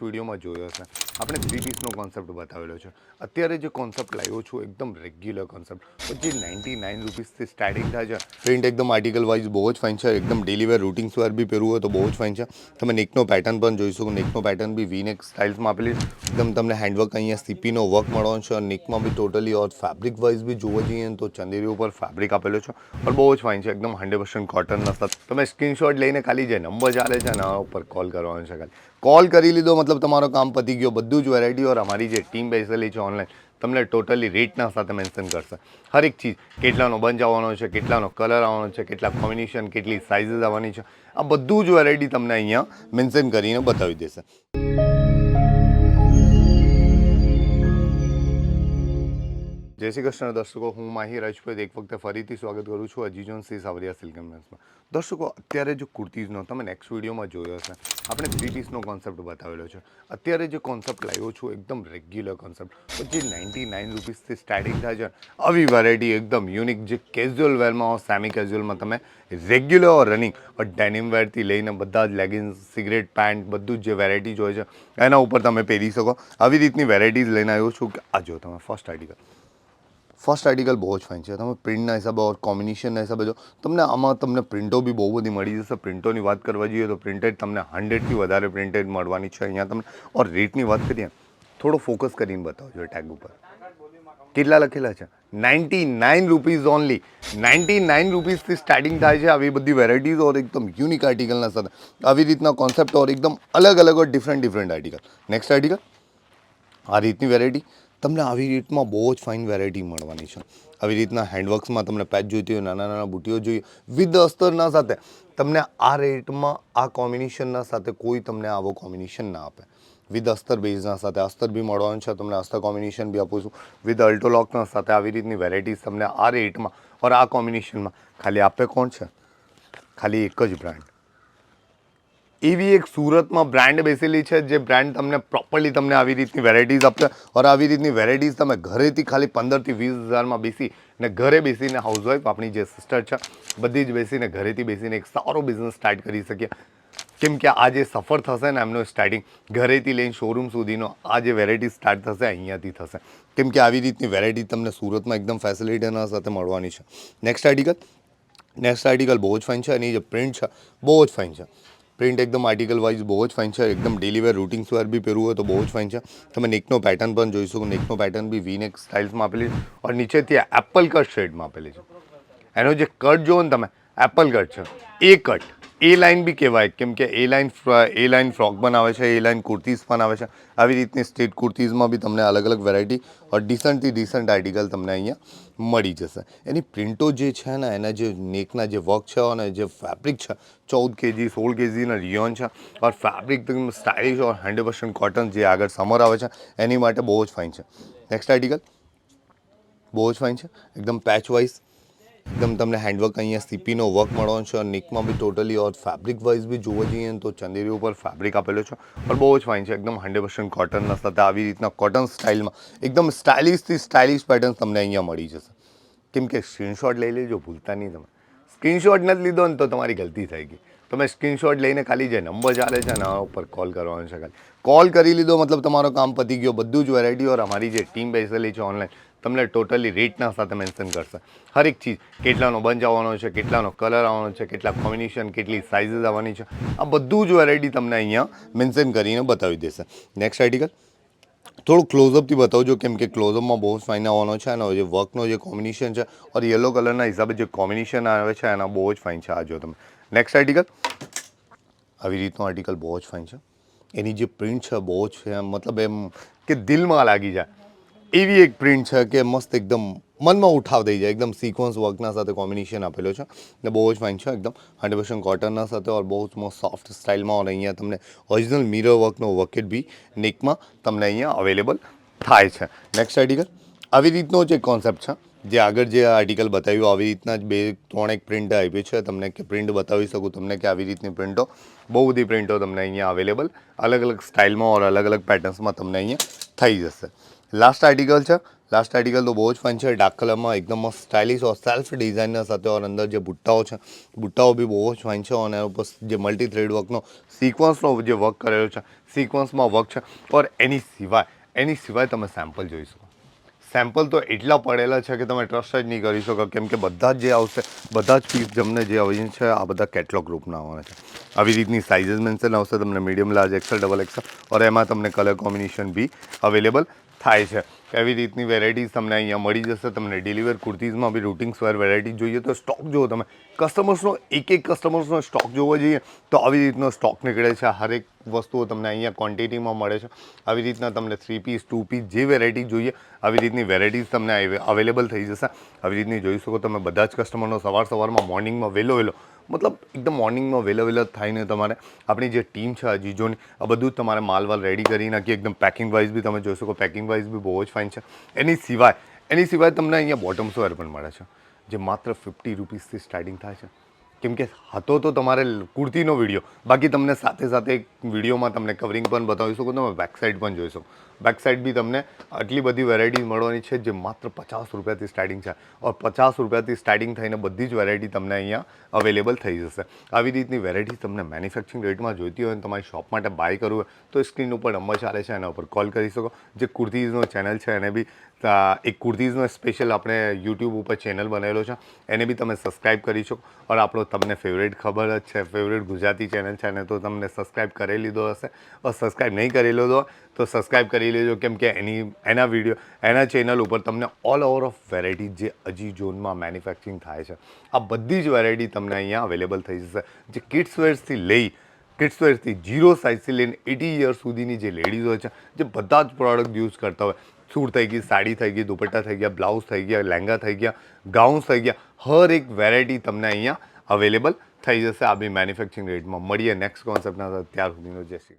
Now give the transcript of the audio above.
વિડીયોમાં જોયો હશે આપણે થ્રી પીસનો કોન્સેપ્ટ બતાવેલો છે. અત્યારે જે કોન્સેપ્ટ લાવ્યો છું, એકદમ રેગ્યુલર કોન્સેપ્ટ જે નાઇન્ટી નાઇન રૂપીસથી સ્ટાર્ટિંગ થાય છે. પ્રિન્ટ એકદમ આર્ટિકલ વાઇઝ બહુ જ ફાઇન છે. એકદમ ડેલી વેર રૂટિંગ વેર બી પહેરવું હોય તો બહુ જ ફાઇન છે. તમે નેકનો પેટર્ન પણ જોઈ શકો. નેકનો પેટર્ન બી વીનેક સ્ટાઇલ્સમાં આપેલી. એકદમ તમને હેન્ડવર્ક અહીંયા સીપીનો વર્ક મળવાનો છે. નેકમાં બી ટોટલી ઓર ફેબ્રિક વાઇઝ બી જોવા જઈએ તો ચંદેરી ઉપર ફેબ્રિક આપેલો છે. પણ બહુ જ ફાઇન છે. એકદમ હંડ્રેડ પર્સન્ટ કોટનના નથી તમે સ્ક્રીનશોટ લઈને ખાલી જે નંબર ચાલે છે ને, આ ઉપર કોલ કરવાનો છે ખાલી. કોલ કરી લીધો, મતલબ તમારો કામ પતી ગયો, બધું જ વેરાયટી ઓર અમારી જે ટીમ બેસેલી છે ઓનલાઈન તમને ટોટલી રેટના સાથે મેન્શન કરશે. હરેક ચીજ, કેટલાનો બંચ આવવાનો છે, કેટલાનો કલર આવવાનો છે, કેટલા કોમ્બિનેશન કેટલી સાઇઝીસ આવવાની છે, આ બધું જ વેરાયટી તમને અહીંયા મેન્શન કરીને બતાવી દેશે. જય શ્રી કૃષ્ણ. દર્શકો, હું માહી રાજપૂત એક વખતે ફરીથી સ્વાગત કરું છું અજીજોન સી સાવરિયા સિલ્ક મેન્સમાં દર્શકો, અત્યારે જો કુર્તીઝનો તમે નેક્સ્ટ વિડીયોમાં જોયો હશે, આપણે થ્રી પીસનો કોન્સેપ્ટ બતાવેલો છે. અત્યારે જે કોન્સેપ્ટ લાવ્યો છું, એકદમ રેગ્યુલર કોન્સેપ્ટ જે નાઇન્ટી નાઇન રૂપીસથી સ્ટાર્ટિંગ થાય છે, આવી વેરાયટી એકદમ યુનિક જે કેઝ્યુઅલ વેરમાં સેમી કેઝ્યુઅલમાં તમે રેગ્યુલર રનિંગ ડેનિમ વેરથી લઈને બધા જ લેગિન્સ સિગરેટ પેન્ટ બધું જ જે વેરાયટી હોય છે, એના ઉપર તમે પહેરી શકો. આવી રીતની વેરાયટીઝ લઈને આવ્યો છું. કે આ જો તમે ફર્સ્ટ આર્ટિકલ ફર્સ્ટ આર્ટિકલ બહુ જ ફાઇન છે. તમે પ્રિન્ટના હિસાબે ઓર કોમ્બિનેશનના હિસાબે જો, તમને આમાં તમને પ્રિન્ટો બી બહુ બધી મળી જશે. પ્રિન્ટોની વાત કરવા જઈએ તો પ્રિન્ટેડ તમને હંડ્રેડથી વધારે પ્રિન્ટેડ મળવાની છે. અહીંયા તમને ઓર રેટની વાત કરીએ, થોડો ફોકસ કરીને બતાવજો ટેગ ઉપર. કેટલા લખેલા છે? Ninety nine rupees only ninety nine રૂપીઝથી starting થાય છે આવી બધી વેરાયટીઝ ઓર એકદમ યુનિક આર્ટિકલના સાથે. આવી રીતના કોન્સેપ્ટ ઓર એકદમ અલગ અલગ or different different article next article આ રીતની વેરાયટી તમને આવી રીતમાં બહુ જ ફાઇન વેરાયટી મળવાની છે. આવી રીતના હેન્ડવર્ક્સમાં તમને પેચ જોઈતી હોય, નાના નાના બુટીઓ જોઈએ વિથ અસ્તરના સાથે તમને આ રેટમાં આ કોમ્બિનેશનના સાથે કોઈ તમને આવો કોમ્બિનેશન ના આપે. વિથ અસ્તર બેઝના સાથે અસ્તર બી મળવાનું છે, તમને અસ્તર કોમ્બિનેશન બી આપું છું. વિથ અલ્ટોલોકના સાથે આવી રીતની વેરાયટીઝ તમને આ રેટમાં ઓર આ કોમ્બિનેશનમાં ખાલી આપે કોણ છે? ખાલી એક જ બ્રાન્ડ એવી એક સુરતમાં બ્રાન્ડ બેસેલી છે જે બ્રાન્ડ તમને પ્રોપરલી તમને આવી રીતની વેરાયટીઝ આપશે ઓર આવી રીતની વેરાયટીઝ તમે ઘરેથી ખાલી પંદરથી વીસ હજારમાં બેસી ને ઘરે બેસીને હાઉસવાઈફ આપણી જે સિસ્ટર છે, બધી જ બેસીને ઘરેથી બેસીને એક સારો બિઝનેસ સ્ટાર્ટ કરી શકીએ. કેમ કે આ જે સફર થશે ને એમનો સ્ટાર્ટિંગ ઘરેથી લઈને શોરૂમ સુધીનો આ જે વેરાયટી સ્ટાર્ટ થશે અહીંયાથી થશે. કેમ કે આવી રીતની વેરાયટી તમને સુરતમાં એકદમ ફેસિલિટીના સાથે મળવાની છે. નેક્સ્ટ આર્ટિકલ નેક્સ્ટ આર્ટિકલ બહુ જ ફાઇન છે, એની જે પ્રિન્ટ છે, બહુ જ ફાઇન છે. પ્રિન્ટ એકદમ આર્ટિકલ વાઇઝ બહુ જ ફાઇન છે. એકદમ ડેલી વેર રૂટિંગ વેર બી પહેરવું હોય તો બહુ જ ફાઇન છે. તમે નેકનો પેટર્ન પણ જોઈ શકો. નેકનો પેટર્ન બી વીનેક સ્ટાઇલ્સમાં આપેલી છે ઓર નીચેથી એપલ કટ શેડમાં આપેલી છે. એનો જે કટ જુઓ ને તમે એપલ કટ છે. એ કટ એ લાઇન બી કહેવાય, કેમ કે A line A line frock પણ આવે છે, એ લાઇન કુર્તીઝ પણ આવે છે. આવી રીતની સ્ટ્રીટ કુર્તીઝમાં બી તમને અલગ અલગ વેરાયટી ઓર ડિસન્ટથી ડિસન્ટ આર્ટિકલ તમને અહીંયા મળી જશે. એની પ્રિન્ટો જે છે ને, એના જે નેકના જે વર્ક છે અને જે ફેબ્રિક છે, ચૌદ કેજી, સોળ કેજીના રિયોન છે ઓર ફેબ્રિક એકદમ stylish or hundred percent cotton જે આગળ સમર આવે છે, એની માટે બહુ જ ફાઇન છે. નેક્સ્ટ આર્ટિકલ બહુ જ ફાઇન છે. એકદમ પેચ વાઇઝ એકદમ તમને હેન્ડવર્ક અહીંયા સીપીનો વર્ક મળવાનો છે નેકમાં બી ટોટલી ઓર ફેબ્રિક વાઇઝ બી જોવા જઈએ તો ચંદેરી ઉપર ફેબ્રિક આપેલો છે પણ બહુ જ ફાઇન છે, એકદમ હંડ્રેડ પર્સન્ટ કોટનના સાથે આવી રીતના કોટન સ્ટાઇલમાં એકદમ સ્ટાઇલિશથી સ્ટાઇલિશ પેટર્ન તમને અહીંયા મળી જશે. કેમ કે સ્ક્રીનશોટ લઈ લેજો, ભૂલતા નહીં તમે. સ્ક્રીનશોટ નથી લીધો ને તો તમારી ગલતી થઈ ગઈ. તમે સ્ક્રીનશોટ લઈને ખાલી જે નંબર ચાલે છે ને ઉપર કોલ કરવાનો છે ખાલી. કોલ કરી લીધો, મતલબ તમારો કામ પતી ગયો, બધું જ વેરાયટી ઓર અમારી જે ટીમ બેસેલી છે ઓનલાઈન તમને ટોટલી રેટના સાથે મેન્શન કરશે. હર એક ચીજ, કેટલાનો બંચ આવવાનો છે, કેટલાનો કલર આવવાનો છે, કેટલા કોમ્બિનેશન કેટલી સાઇઝીસ આવવાની છે, આ બધું જ વેરાયટી તમને અહીંયા મેન્શન કરીને બતાવી દેશે. નેક્સ્ટ આર્ટિકલ થોડું ક્લોઝઅપથી બતાવજો, કેમ કે ક્લોઝઅપમાં બહુ ફાઇન આવવાનો છે, અને જે વર્કનો જે કોમ્બિનેશન છે, ઓર યલો કલરના હિસાબે જે કોમ્બિનેશન આવે છે, એના બહુ જ ફાઇન છે, આ જો તમે. નેક્સ્ટ આર્ટિકલ આવી રીતનું આર્ટિકલ બહુ જ ફાઇન છે. એની જે પ્રિન્ટ છે બહુ જ છે, એમ મતલબ એમ કે દિલમાં લાગી જાય. એવી એક પ્રિન્ટ છે કે મસ્ત એકદમ મનમાં ઉઠાવ દઈ જાય. એકદમ સિક્વન્સ વર્કના સાથે કોમ્બિનેશન આપેલો છે. ને બહુ જ ફાઇન છે એકદમ. હંડ્રેડ પર્સન્ટ કોટનના સાથે ઓર બહુ જ મસ્ત સોફ્ટ સ્ટાઇલમાં ઓર અહીંયા તમને ઓરિજિનલ મિરર વર્કનો વકેટ બી નેકમાં તમને અહીંયા અવેલેબલ થાય છે. નેક્સ્ટ આર્ટિકલ આવી રીતનો જ એક કોન્સેપ્ટ છે. જે આગળ જે આર્ટિકલ બતાવ્યું, આવી રીતના જ બે, ત્રણ એક પ્રિન્ટ આપી છે. તમને કે પ્રિન્ટ બતાવી શકું, તમને કે આવી રીતની પ્રિન્ટો બહુ બધી પ્રિન્ટો તમને અહીંયા અવેલેબલ અલગ અલગ સ્ટાઇલમાં ઓર અલગ અલગ પેટર્ન્સમાં તમને અહીંયા થઈ જશે. લાસ્ટ આર્ટિકલ છે. લાસ્ટ આર્ટિકલ તો બહુ જ ફાઇન છે. ડાર્ક કલરમાં એકદમ મસ્ત સ્ટાઇલિશ ઓર સેલ્ફ ડિઝાઇનના સાથે ઓર અંદર જે બુટ્ટાઓ છે, બુટ્ટાઓ બી બહુ જ ફાઇન છે અને ઉપર જે મલ્ટી થ્રેડ વર્કનો સિક્વન્સનો જે વર્ક કરેલો છે સિક્વન્સમાં વર્ક છે. ઓર એની સિવાય એની સિવાય તમે સેમ્પલ જોઈ શકો. સેમ્પલ તો એટલા પડેલા છે કે તમે ટ્રસ્ટ જ નહીં કરી શકો. કેમ કે બધા જ જે આવશે, બધા જ પીસ જમને જે આવી છે, આ બધા કેટલોગ ગ્રુપના આવવાના છે. આવી રીતની સાઇઝ મેન્શન આવશે, તમને medium large XL double XL or એમાં તમને કલર કોમ્બિનેશન બી અવેલેબલ થાય છે. એવી રીતની વેરાયટીઝ તમને અહીંયા મળી જશે. તમને ડિલિવર કુર્તીઝમાં બી રૂટિંગ્સ વેર વેરાયટી જોઈએ તો સ્ટોક જુઓ તમે. કસ્ટમર્સનો એક એક કસ્ટમર્સનો સ્ટોક જોવો જોઈએ તો આવી રીતનો સ્ટોક નીકળે છે. હરેક વસ્તુઓ તમને અહીંયા ક્વોન્ટિટીમાં મળે છે. આવી રીતના તમને થ્રી પીસ ટુ પીસ જે વેરાયટી જોઈએ, આવી રીતની વેરાયટીઝ તમને અવેલેબલ થઈ જશે. આવી રીતની જોઈ શકો તમે બધા જ કસ્ટમરનો સવાર સવારમાં મોર્નિંગમાં વહેલો વહેલો મતલબ એકદમ મોર્નિંગમાં વહેલા વહેલા થઈને તમારે આપણી જે ટીમ છે આ જીજોની આ બધું તમારે તમારે માલવાલ રેડી કરી નાખી એકદમ પેકિંગ વાઇઝ બી તમે જોઈ શકો પેકિંગ વાઇઝ બી બહુ જ ફાઇન છે. એની સિવાય એની સિવાય તમને અહીંયા બોટમ્સ વેર પણ મળે છે, જે માત્ર ફિફ્ટી રૂપીસથી સ્ટાર્ટિંગ થાય છે. કેમ કે હતો તો તમારે કુર્તીનો વીડિયો બાકી તમને સાથે સાથે એક વિડીયોમાં તમને કવરિંગ પણ બતાવી શકો, તમે બેક સાઇડ પણ જોઈ શકો. બેક સાઈડ બી તમને આટલી બધી વેરાયટી મળવાની છે જે માત્ર પચાસ રૂપિયાથી સ્ટાર્ટિંગ છે. ઓર પચાસ રૂપિયાથી સ્ટાર્ટિંગ થઈને બધી જ વેરાયટી તમને અહીંયા અવેલેબલ થઈ જશે. આવી રીતની વેરાયટી તમને મેન્યુફેક્ચરિંગ રેટમાં જોઈતી હોય અને તમારી શોપ માટે બાય કરવું હોય, તો સ્ક્રીન ઉપર નંબર ચાલે છે, એના ઉપર કોલ કરી શકો. જે કુર્તીઝનો ચેનલ છે, એને બી એક કુર્તીઝનો સ્પેશિયલ આપણે યુટ્યુબ ઉપર ચેનલ બનેલો છે, એને બી તમે સબસ્ક્રાઇબ કરી શકો. ઓર આપણો તમને ફેવરેટ ખબર જ છે ફેવરેટ ગુજરાતી ચેનલ છે અને તો તમને સબસ્ક્રાઈબ કરી લીધો હશે. ઓર સબસ્ક્રાઇબ નહીં કરેલો હોય તો સબસ્ક્રાઇબ કરી લેજો કેમ કે એની, એના વીડિયો એના ચેનલ ઉપર તમને ઓલ ઓવર ઓફ વેરાયટી જે હજી ઝોનમાં મેન્યુફેક્ચરિંગ થાય છે. આ બધી જ વેરાયટી તમને અહીંયા અવેલેબલ થઈ જશે. જે કિડ્સ વેર્સથી લઈ કિડ્સ વેરથી જીરો સાઇઝથી લઈને એટી યર્સ સુધીની જે લેડીઝ હોય છે, જે બધા જ પ્રોડક્ટ યુઝ કરતા હોય. સૂટ થઈ ગઈ, સાડી થઈ ગઈ, દુપટ્ટા થઈ ગયા બ્લાઉઝ થઈ ગયા, લહેંગા થઈ ગયા ગાઉન્સ થઈ ગયા, હર એક વેરાયટી તમને અહીંયા અવેલેબલ થઈ જશે. આ બી મેન્યુફેક્ચરિંગ રેટમાં મળીએ નેક્સ્ટ કોન્સેપ્ટના ત્યાર સુધીનો જય શ્રી કૃષ્ણ.